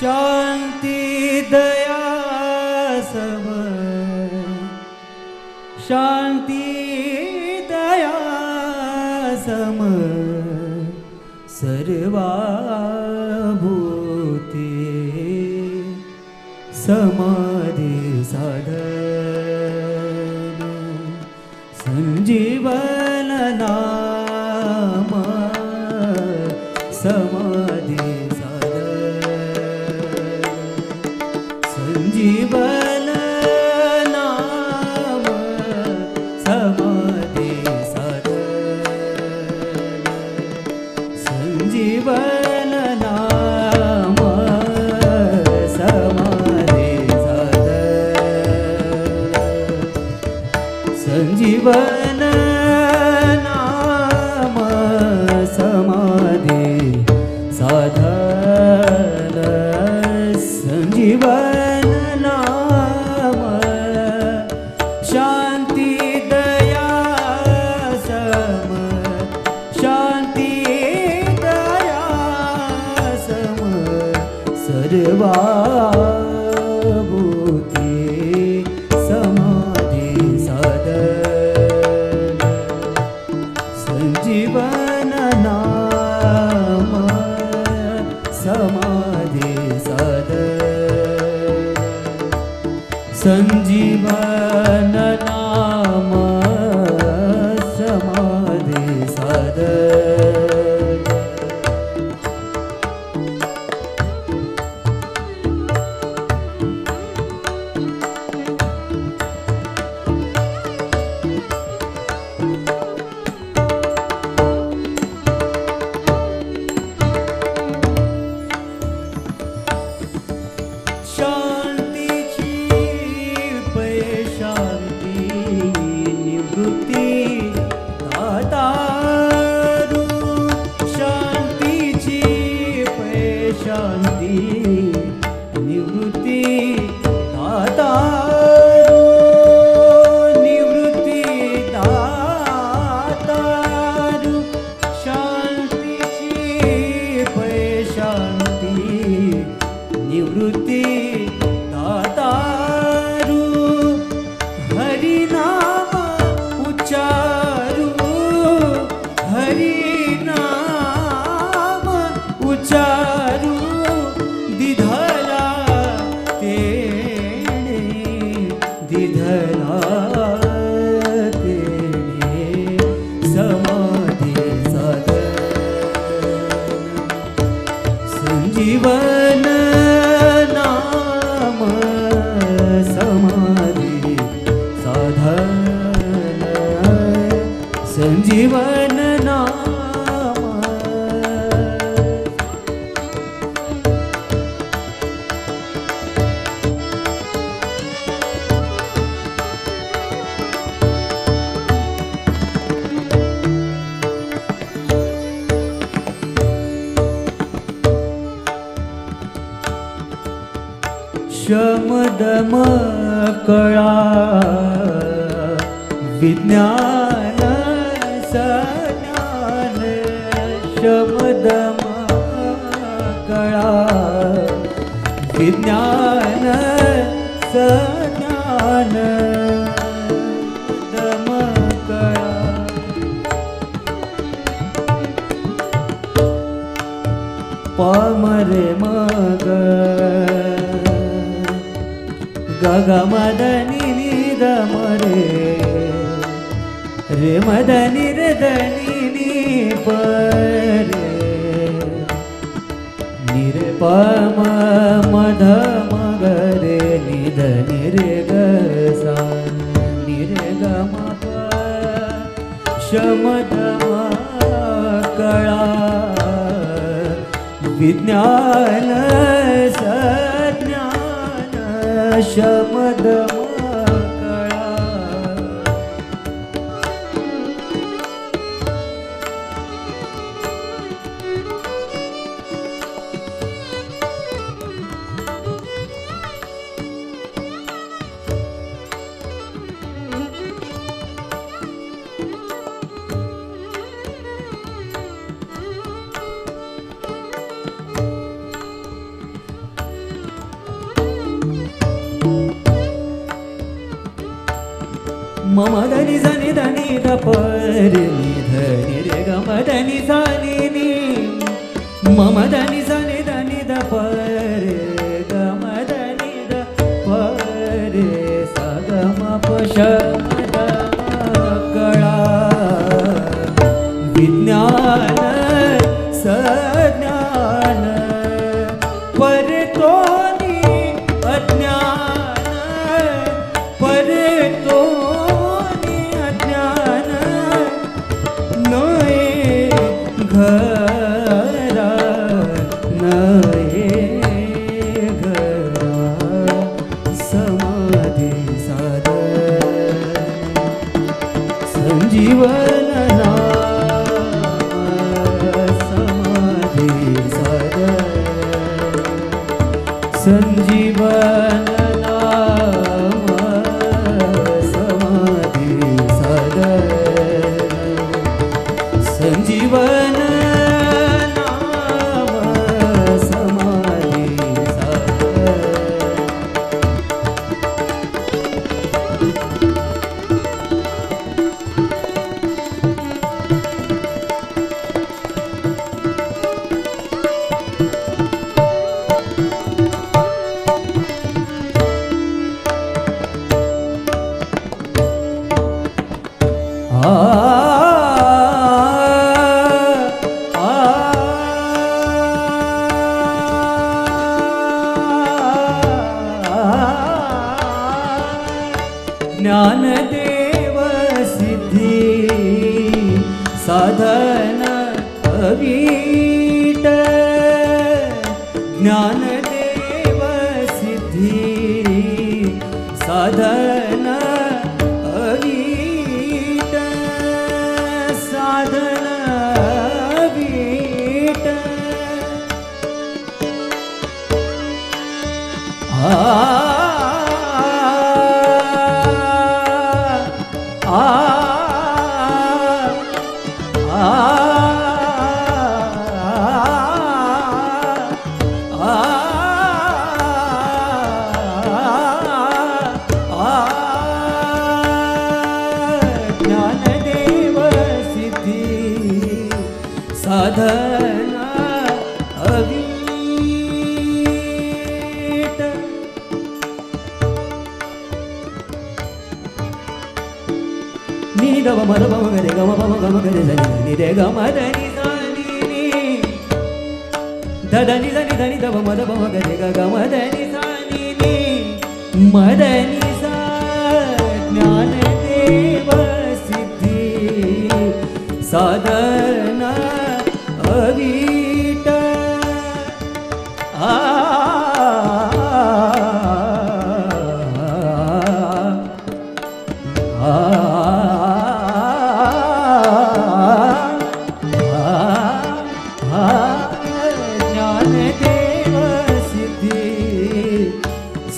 शांती दया सम शांती दया सम। सर्वा भूते समाधी साध संजीवन संजीवन नाम समाधी साधन। संजीवन नाम सञ्जीवन नाम समाधि सद। सञ्जीवन Jani. शमदम कळा विज्ञान सज्ञान शमदम कळा विज्ञान सज्ञान दम गग मदनी निद मरे। रे मदनी रे दनी नि परे निरे पम मध मग रे निध निरे ग सा। निरे ग म प शमद कळा। विज्ञान सज्ञान aşamadım ధని సని ధని ధని ధని రే గమ ధని సని మమ ధని साधन अवीट साधन अवीट आ आ ni da ba ma da ba ma ga re ga ma ba ma ga ma ga re za ni ni re ga ma da ni za ni ni da da ni da ni da ni da ba ma da ba ma ga re ga ga ma da ni za ni ni ma da ni za ज्ञान देव सिद्धी साधना अवीट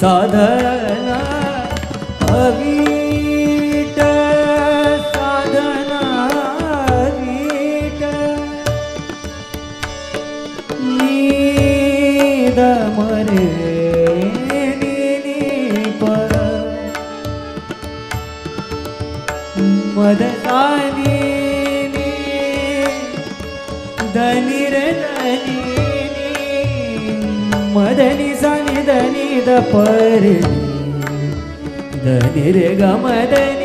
साधना अवीट साधना अवीट नीद मरे नीप मदतानी धनी रे धनी మదని సని దని the పరి దని రే గ మదని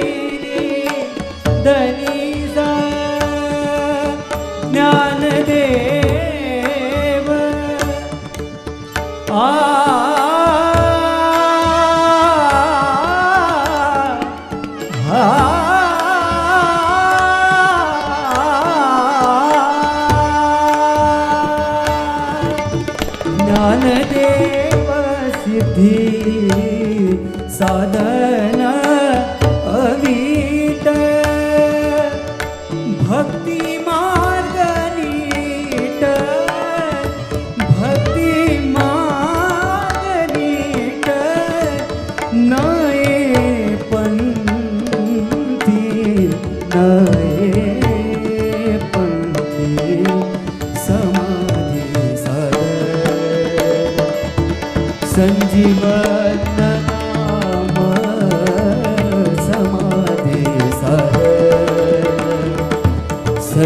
मा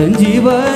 人几本？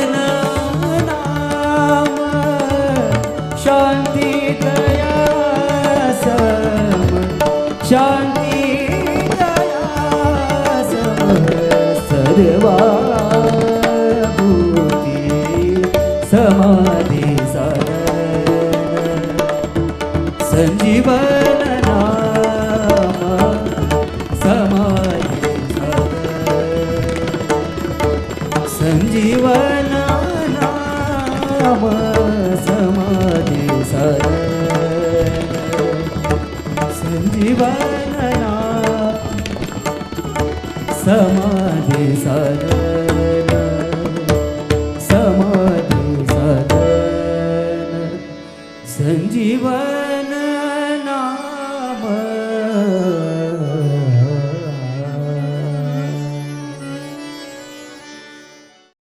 sandivanana samadhi sadana samadhi sadana sandivanana